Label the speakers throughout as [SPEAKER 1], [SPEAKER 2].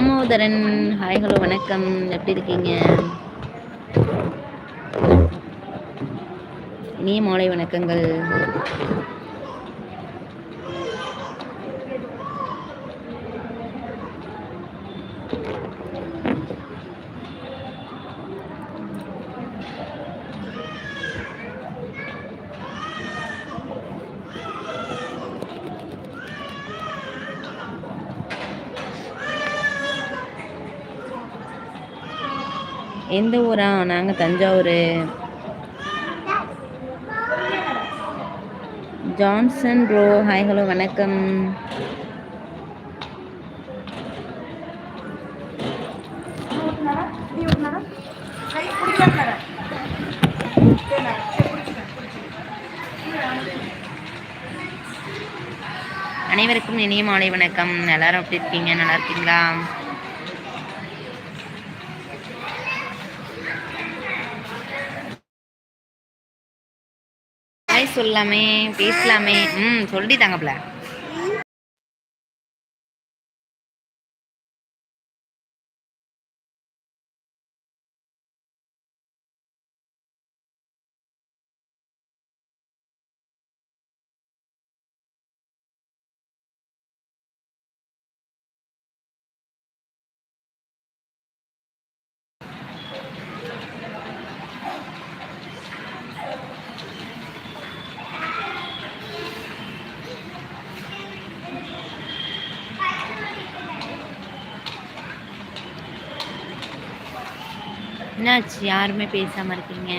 [SPEAKER 1] Damodaran hi hello வணக்கம் எப்படி இருக்கீங்க இனிய மாலை வணக்கங்கள் எந்த ஊரா நாங்கள் Thanjavur Johnson bro hi hello வணக்கம் அனைவருக்கும் இனிய மாலை வணக்கம் எல்லாரும் எப்படி இருக்கீங்க நல்லா இருக்கீங்களா சொல்லலாமே பேசலாமே ம் சொல்லி என்னாச்சு யாருமே பேசாமல் இருக்கீங்க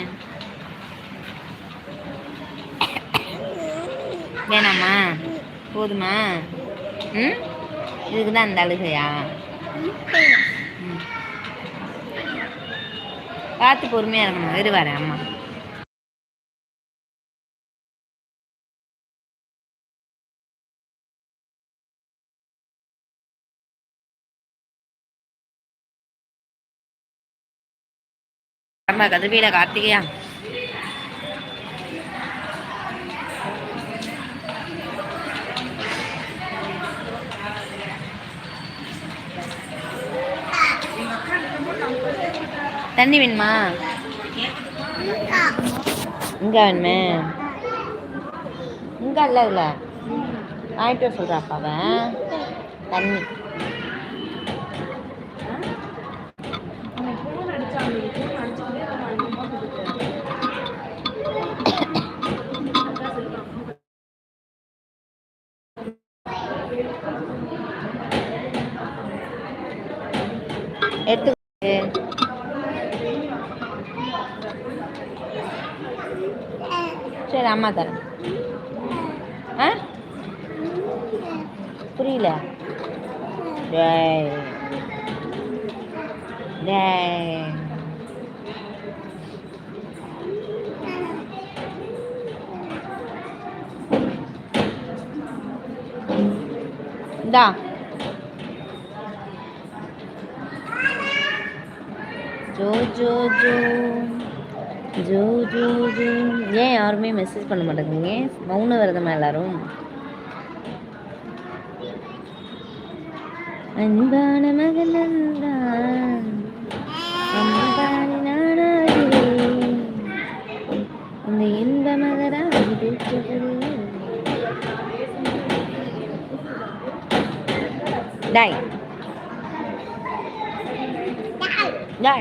[SPEAKER 1] வேணாமா போதுமா ம் இதுக்கு தான் அந்த அழுகையா பார்த்து பொறுமையாக இருக்கணும் இது அம்மா நம்ம கதவியில கார்த்திகையா தண்ணி வேணுமா இங்க வேணுமே இங்க இல்ல இல்ல ஆயிட்டு சொல்றாப்பாவ அவன் தண்ணி ஜோ ஜோ ஜோ ஜோ ஜோ ஜோ ஏன் யாருமே மெசேஜ் பண்ண மாட்டேங்குங்க மௌன விரதமா எல்லாரும் அன்பான மகளந்தான் அன்பான நாடாகிறேன் இந்த இன்ப மகராகிறேன் டாய் இந்தா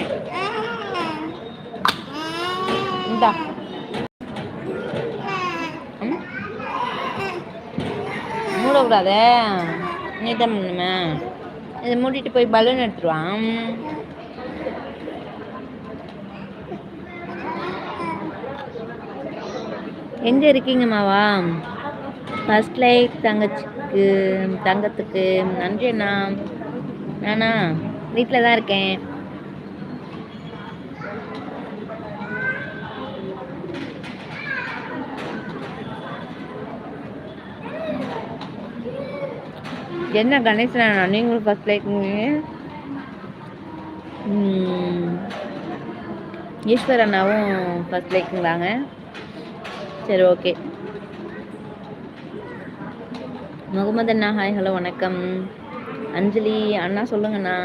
[SPEAKER 1] மூடக்கூடாத நீ தான் பண்ணுமே இதை மூடிட்டு போய் பலூன் எடுத்துருவான் எங்கே இருக்கீங்க மாவா ஃபர்ஸ்ட் லைக் தங்கச்சிக்கு தங்கத்துக்கு நன்றி அண்ணா நானா வீட்டில் தான் இருக்கேன் என்ன கணேசன் நீங்களும் ஃபர்ஸ்ட் லைக் ஈஸ்வர் அண்ணாவும் ஃபர்ஸ்ட் லைக்குங்களாங்க சரி ஓகே முகமது அண்ணா ஹாய் ஹலோ வணக்கம் அஞ்சலி அண்ணா சொல்லுங்கண்ணா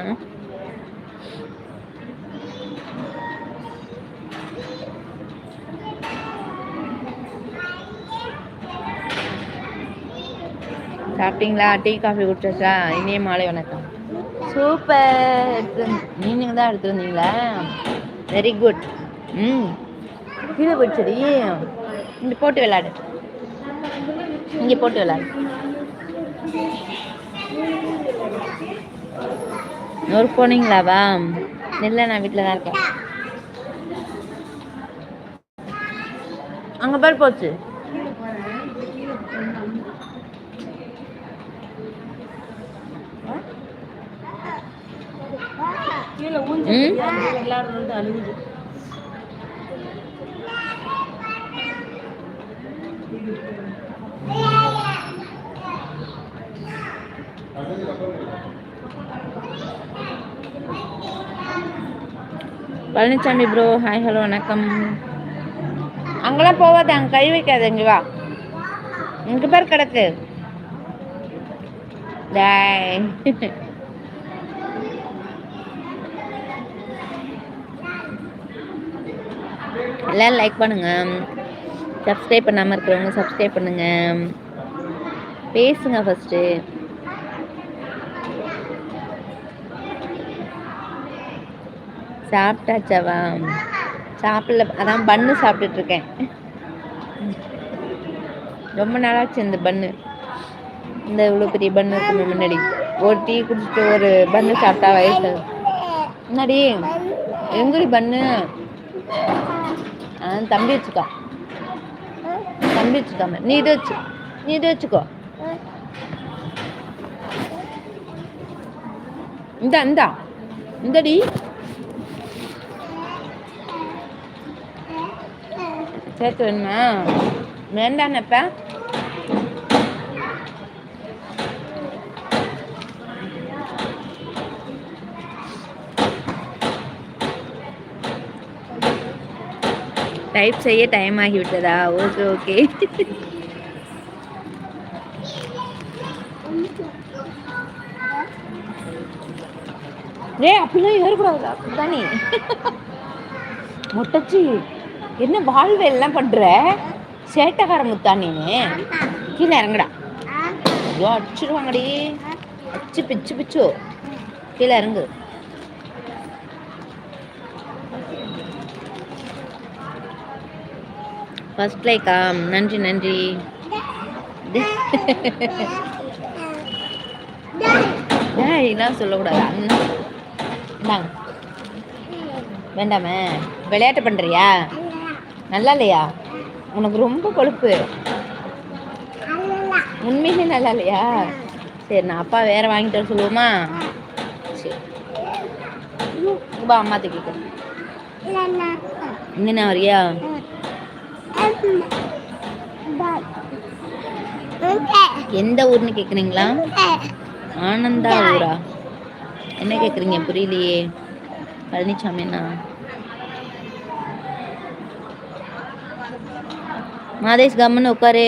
[SPEAKER 1] சாப்பிட்டீங்களா டீ காஃபி குடிச்சா இனிய மாலை வணக்கம் சூப்பர் எடுத்து நீங்கள் தான் எடுத்துருந்தீங்களா வெரி குட் ம் கீழே போயிடுச்சடி இங்கே போட்டு விளையாடு இங்கே போட்டு விளையாடு ஒரு போனீங்களாவா இல்லை நான் வீட்டில் தான் இருக்கேன் அங்கே பேர் போச்சு பழனிசாமி ப்ரோ ஹாய் ஹலோ வணக்கம் அங்கெல்லாம் போகாத அங்கே கை வைக்காது இங்கே வா இங்க பேர் கிடக்கு டாய் எல்லோரும் லைக் பண்ணுங்கள் சப்ஸ்கிரைப் பண்ணாமல் இருக்கிறவங்க சப்ஸ்கிரைப் பண்ணுங்கள் பேசுங்க ஃபஸ்ட்டு சாப்பிட்டாச்சாவா சாப்பிடல அதான் பண்ணு சாப்பிட்டுட்ருக்கேன் ரொம்ப நாளாச்சு இந்த பண்ணு இந்த இவ்வளோ பெரிய பண்ணு இருக்கு முன்னாடி ஒரு டீ குடிச்சிட்டு ஒரு பண்ணு சாப்பிட்டா வயசு முன்னாடி எங்குடி பண்ணு தம்பி வச்சுக்கோ தம்பி வச்சுக்கோமே நீ இதை வச்சு நீ இதை வச்சுக்கோ இந்த இந்த இந்தடி சேர்த்து வேணுமா வேண்டாம் அப்போ டைப் செய்ய டைம் ஆகிவிட்டதா ஓகே ஓகே ஏ அப்படிலாம் ஏறக்கூடாதுடா அப்படிதானே மொட்டச்சி என்ன வாழ்வு எல்லாம் பண்ணுற சேட்டைக்கார முத்தானேன்னு கீழே இறங்குடா ஐயோ அடிச்சிருவாங்கடி அடிச்சு பிச்சு பிச்சோ கீழே இறங்கு ஃபஸ்ட் லைக்கா um, நன்றி நன்றி என்ன சொல்லக்கூடாது அண்ணா இந்தாங்க வேண்டாமே விளையாட்டு பண்ணுறியா நல்லா இல்லையா உனக்கு ரொம்ப கொழுப்பு உண்மையிலே நல்லா இல்லையா சரி நான் அப்பா வேற வாங்கிட்டு வர சொல்லுவோமா சரி அம்மா கேட்க இங்கே நான் வரியா எந்த ஊர்னு கேக்குறீங்களா ஆனந்தா ஊரா என்ன கேக்குறீங்க புரியலையே பழனிசாமி மாதேஷ் கம்முன்னு உட்காரு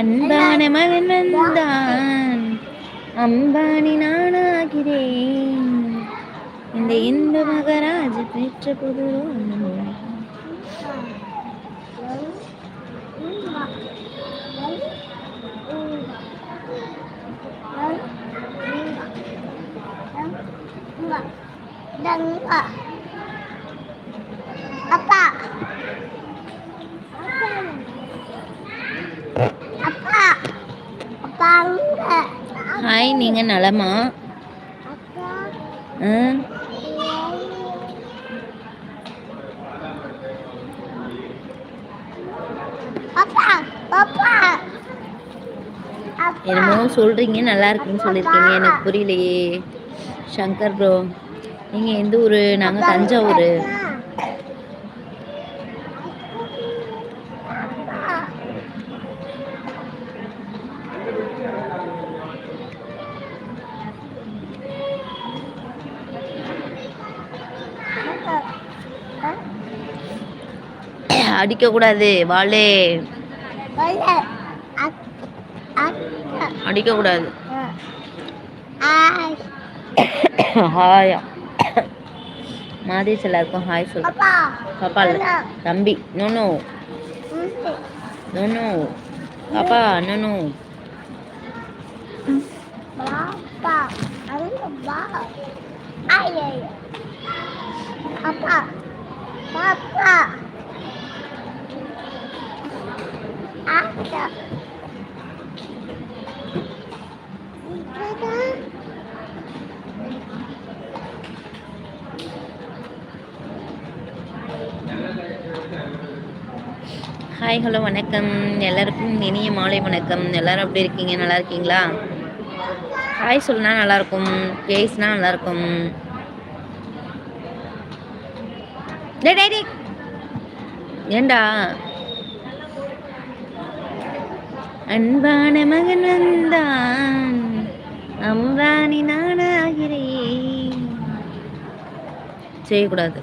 [SPEAKER 1] அன்பான மகன் வந்தான் அம்பானி நானாகிறேன் இந்த இன்ப மகராஜ பெற்ற புது அப்பா அப்பா அப்பா ஹாய் நீங்கள் நலமா ஆ என்னமோ சொல்கிறீங்க நல்லா இருக்குன்னு சொல்லியிருக்கீங்க எனக்கு புரியலையே சங்கர் ப்ரோ நீங்கள் எந்த ஊர் நாங்கள் தஞ்சாவூர் அடிக்கக்கூடாது வாழே Adik aku dah. Hai. Hai. Madi selalu kau hai sul. Papa. Papa. Tambi. No no. No no. Papa. No no.
[SPEAKER 2] Papa. Aku papa. Ayah. Papa. Papa. Ah.
[SPEAKER 1] Hi hello வணக்கம் எல்லாருக்கும் இனிய மாலை வணக்கம் எல்லாரும் அப்படி இருக்கீங்க நல்லா இருக்கீங்களா ஹாய் இருக்கும் நல்லாயிருக்கும் நல்லா இருக்கும் ஏண்டா அன்பான மகன் வந்தான் அம்பானி நானாகிறேன் செய்யக்கூடாது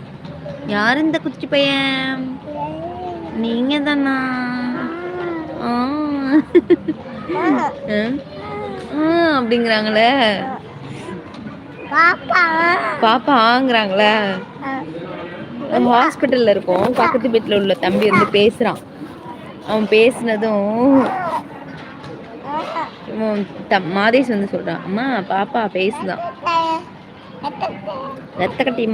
[SPEAKER 1] யார் இந்த குச்சி பையன் நீங்க தானா அப்படிங்கிறாங்களே பாப்பா ஹாஸ்பிட்டல்ல இருக்கோம் பக்கத்து வீட்டில் உள்ள தம்பி வந்து பேசுறான் அவன் பேசினதும் மாதேஷ் வந்து சொல்றான் அம்மா பாப்பா பேசுதான் ரத்த கட்டி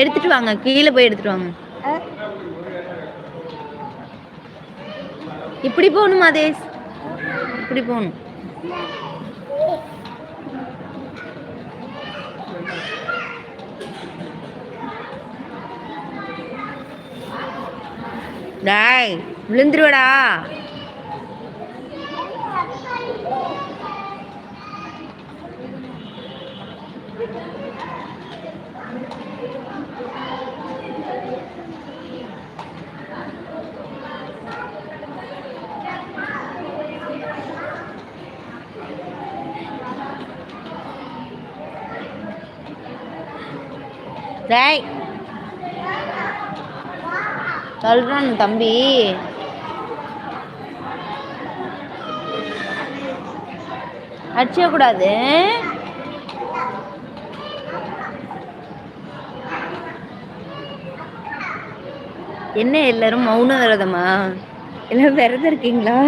[SPEAKER 1] எடுத்துட்டு வாங்க கீழே போய் எடுத்துட்டு வாங்க இப்படி போகணும் மாதேஷ் இப்படி போகணும் டாய் விழுந்துருவடா அழுறான் தம்பி அடிச்சிடக்கூடாது என்ன எல்லாரும் மௌன விரதமா எல்லாரும் விரதம் இருக்கீங்களா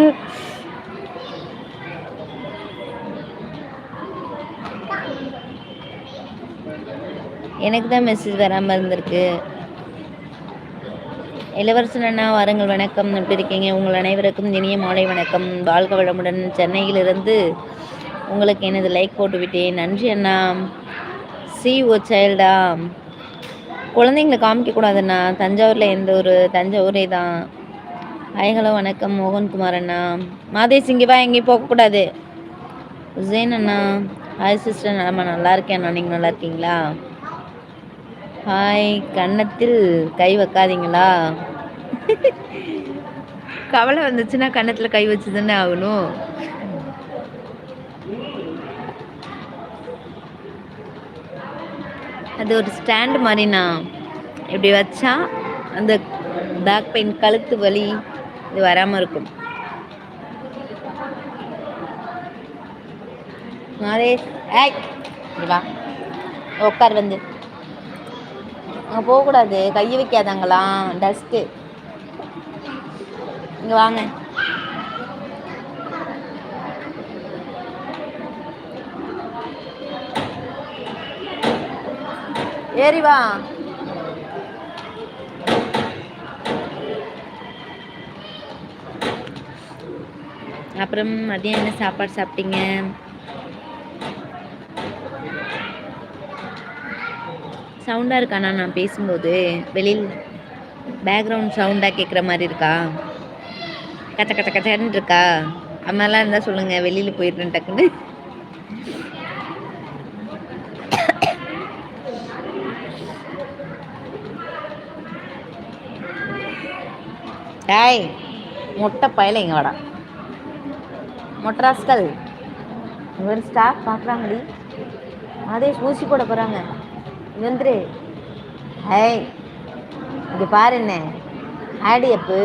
[SPEAKER 1] எனக்கு தான் மெசேஜ் வராமல் இருந்திருக்கு இளவரசன் அண்ணா வாருங்கள் வணக்கம் எப்படி இருக்கீங்க உங்கள் அனைவருக்கும் இனிய மாலை வணக்கம் வாழ்க வளமுடன் சென்னையிலிருந்து உங்களுக்கு எனது லைக் போட்டு விட்டேன் நன்றி அண்ணா சி ஓ சைல்டா குழந்தைங்களை காமிக்கக்கூடாதுண்ணா தஞ்சாவூரில் எந்த ஒரு தஞ்சாவூரே தான் ஹாய் வணக்கம் மோகன்குமார் அண்ணா மாதே சிங்கிவா எங்கேயும் போகக்கூடாது உசேன் அண்ணா ஹாய் சிஸ்டர் நம்ம நல்லா இருக்கேன் அண்ணா நீங்கள் நல்லா இருக்கீங்களா ஹாய் கன்னத்தில் கை வைக்காதீங்களா கவலை வந்துச்சுன்னா கன்னத்தில் கை வச்சு தானே ஆகணும் அது ஒரு ஸ்டாண்டு மாதிரிண்ணா இப்படி வச்சா அந்த பேக் பெயின் கழுத்து வலி இது வராமல் இருக்கும் மாதேஷ் ஏய் வா உட்கார் வந்து அங்கே போகக்கூடாது கையை வைக்காதாங்களாம் டஸ்ட்டு இங்கே வாங்க ஏறி வா அப்புறம் மதியம் என்ன சாப்பாடு சாப்பிட்டீங்க சவுண்டாக இருக்காண்ணா நான் பேசும்போது வெளியில் பேக்ரவுண்ட் சவுண்டாக கேட்குற மாதிரி இருக்கா கச்ச கச்ச கச்சன்னு இருக்கா அது மாதிரிலாம் இருந்தால் சொல்லுங்கள் வெளியில் போயிடுறேன் டக்குன்னு டாய் மொட்டை பயல எங்கே வாடா மொட்டராஸ்கள் இவர் ஸ்டாஃப் பார்க்குறாங்கடி அதே ஊசி போட போகிறாங்க வந்துரு ஹை இங்கே பாரு என்ன ஆடி அப்பு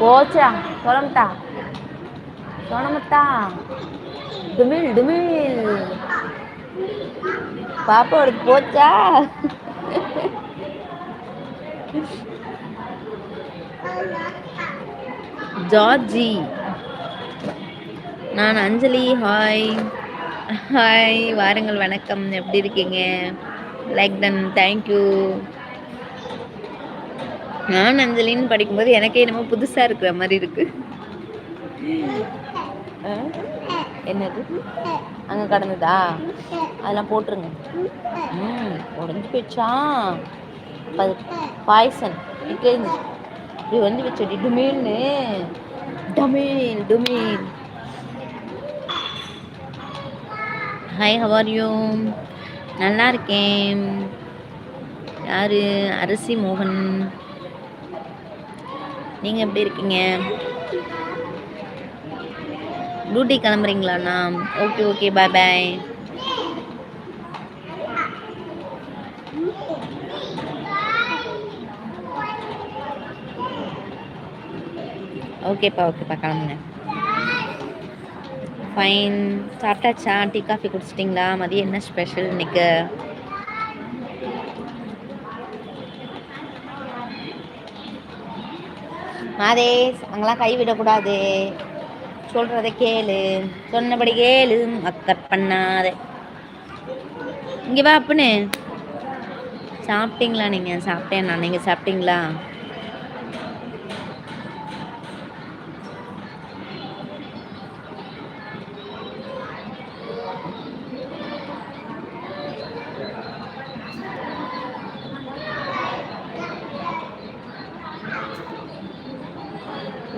[SPEAKER 1] போச்சா சொலம்டா சொனமத்தா டுமில் டுமில் பாப்பா ஒரு போச்சா Thank you. ஜார்ஜி நான் அஞ்சலி ஹாய் ஹாய் வாருங்கள் வணக்கம் எப்படி இருக்கீங்க லைக் தன் தேங்க்யூ நான் அஞ்சலின்னு படிக்கும்போது எனக்கே என்னமோ புதுசாக இருக்கிற மாதிரி இருக்கு என்னது அங்கே கடந்ததா அதெல்லாம் போட்டுருங்க ம் உடஞ்சி போயிடுச்சா பாய்சன் இட் இது வந்து வச்சடி டுமீல்னு டமீல் டுமீல் ஹாய் ஹவர் யூ நல்லா இருக்கேன் யார் அரிசி மோகன் நீங்கள் எப்படி இருக்கீங்க டியூட்டி கிளம்புறீங்களாண்ணா ஓகே ஓகே பாய் பாய் ஓகேப்பா ஓகேப்பா கிளம்புங்க ஃபைன் சாப்பிட்டாச்சா டீ காஃபி குடிச்சிட்டிங்களா மதியம் என்ன ஸ்பெஷல் இன்னைக்கு மாதே அங்கெல்லாம் கை சொல்கிறத கேளு சொன்னபடி கேளு மக்கர் பண்ணாத இங்கே வா அப்புன்னு சாப்பிட்டீங்களா நீங்கள் சாப்பிட்டேன் நான் நீங்கள் சாப்பிட்டீங்களா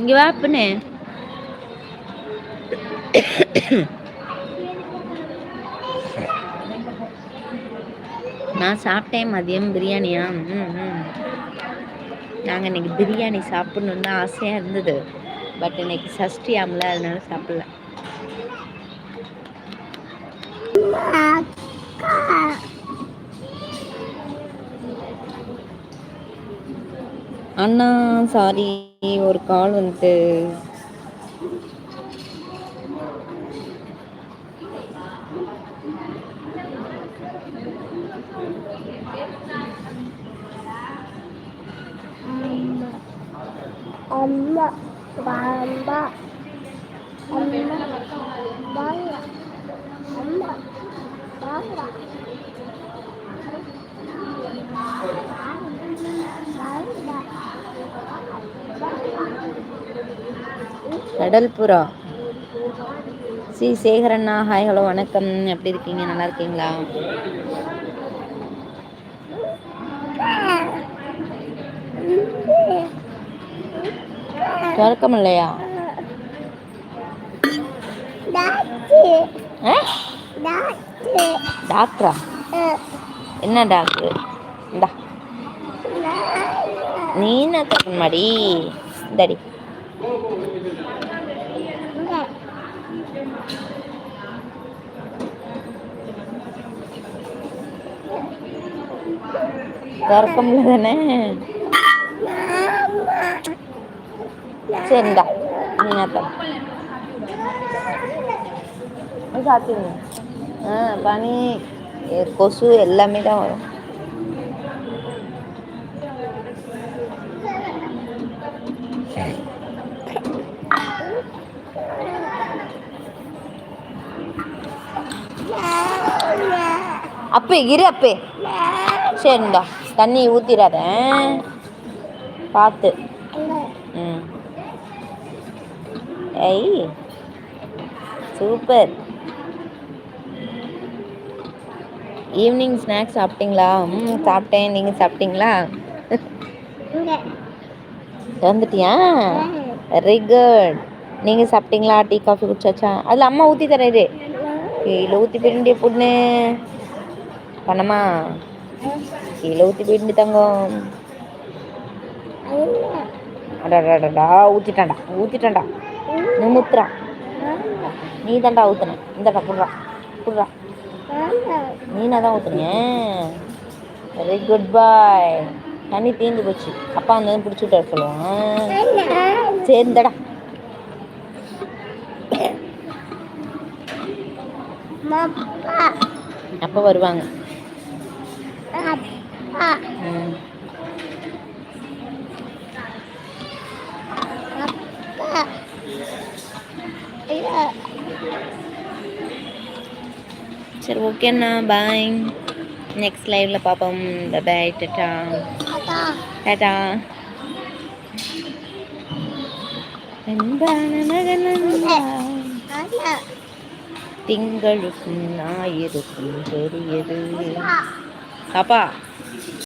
[SPEAKER 1] இங்கே வா பண்ணு நான் சாப்பிட்டேன் மதியம் பிரியாணியா ம் நாங்கள் இன்றைக்கி பிரியாணி சாப்பிட்ணுன்னு தான் ஆசையாக இருந்தது பட் இன்னைக்கு சஷ்டி ஆமல அதனால சாப்பிடல அண்ணா சாரி ஒரு கால் வந்துட்டு அம்மா பாம்பா அம்மா பாயா அம்மா கடல் புறா சி சேகரண்ணா ஹாய் ஹலோ வணக்கம் எப்படி இருக்கீங்க நல்லா இருக்கீங்களா திறக்கம் இல்லையா டாக்டரா என்ன டாக்டர் இந்தா நீ என்ன மாடி தடி திறக்க முடியல தானே சரிடா சாப்பிடுங்க ஆ பனி கொசு எல்லாமே தான் வரும் அப்பே இரு அப்பே சரிண்டா தண்ணி ஊற்றிடாத பார்த்து ம் ஐய் சூப்பர் ஈவினிங் ஸ்நாக்ஸ் சாப்பிட்டீங்களா ம் சாப்பிட்டேன் நீங்கள் சாப்பிட்டீங்களா திறந்துட்டியா வெரி குட் நீங்கள் சாப்பிட்டீங்களா டீ காஃபி குடிச்சாச்சா அதில் அம்மா ஊற்றி இது கீழே ஊற்றி பிரிண்டிய பொண்ணு பண்ணமா கீழே ஊற்றி போயிட்டு தங்கம் அடாடாடா ஊற்றிட்டான்டா ஊற்றிட்டான்டா நீ தாண்டா ஊற்றுன இந்தாடா புடுறா புடுறா நீனா தான் ஊற்றுனீங்க வெரி குட் பாய் தண்ணி தீந்து போச்சு அப்பா அந்த பிடிச்சி விட்டாரு சொல்லுவான் சேர்ந்தடா அப்போ வருவாங்க சரி ஓகேண்ணா பாய் நெக்ஸ்ட் லைவ்ல பார்ப்போம் பாய் டட்டா டட்டா அன்பான மகன் திங்களுக்கும் ஞாயிறுக்கும் பெரியது அப்பா